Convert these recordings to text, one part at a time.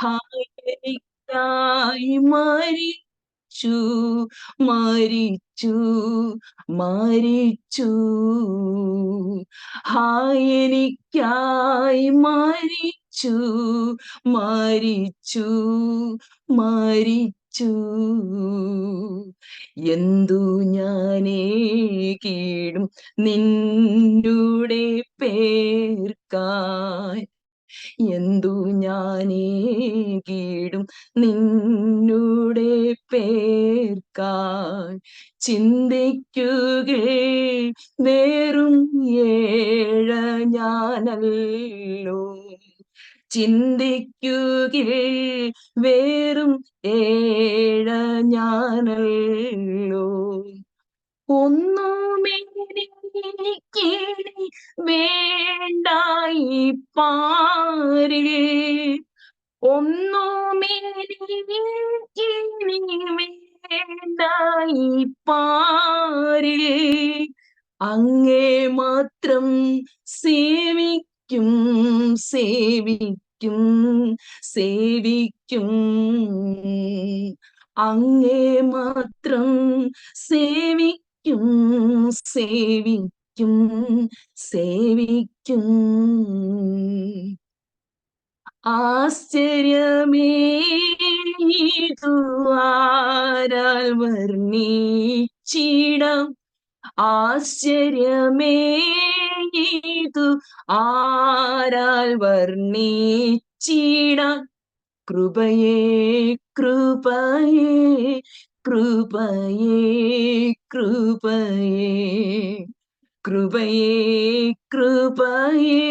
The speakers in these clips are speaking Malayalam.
ഹായനിക്കായി മരിച്ചു മരിച്ചു മരിച്ചു. ഹായനിക്കായി മരിച്ചു മരിച്ചു മരിച്ചു. എന്തു ഞാനേ കീടും നിന്നുടെ പേർക്കായി എന്തു ഞാനേ കീടും നിന്നുടെ പേർക്കാൻ ചിന്തിക്കുക വേറും ഏഴ ഞാനല്ലോ. ചിന്തിക്കുക വേറും ഏഴ ഞാനല്ലോ. ഒന്നുമെനിക്കിനി വേണ്ടായി പാരിൽ പാരിൽ അങ്ങേ മാത്രം സേവിക്കും സേവിക്കും സേവിക്കും. അങ്ങേ മാത്രം സേവിക്കും സേവിക്കും. സേവിക്കും സേവിക്കും. ആരാൽ വർണിച്ചിടം. ആശ്ചര്യമേതു ആരാൽ വർണിച്ചിടം. കൃപയേ കൃപയേ കൃപയേ കൃപയേ. കൃപയേ കൃപയേ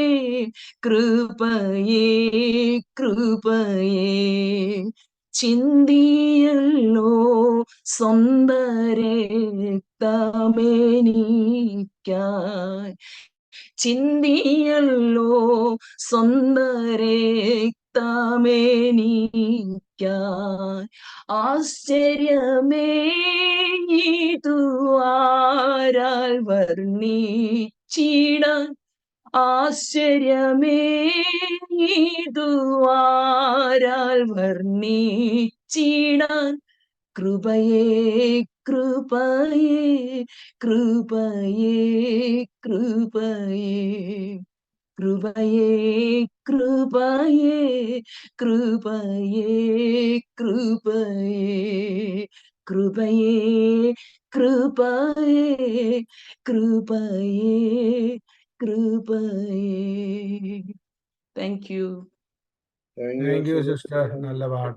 കൃപയേ കൃപയേ. ചിന്തിയല്ലോ സ്വന്ത രക്തമേനിക്കായി ചിന്തിയല്ലോ സ്വന്ത രക്തമേനിക്കായി ആശ്ചര്യമേ ഇതുവാ വർണിച്ചിടാൻ ആശ്ചര്യമേ ഇതു ആരാൽ വർണിച്ചിടാൻ കൃപയേ കൃപയേ കൃപയേ കൃപയേ കൃപയേ കൃപയേ കൃപയേ കൃപയേ കൃപയേ കൃപയേ കൃപയേ കൃപയേ thank you thank you sister നല്ല പാട്ട്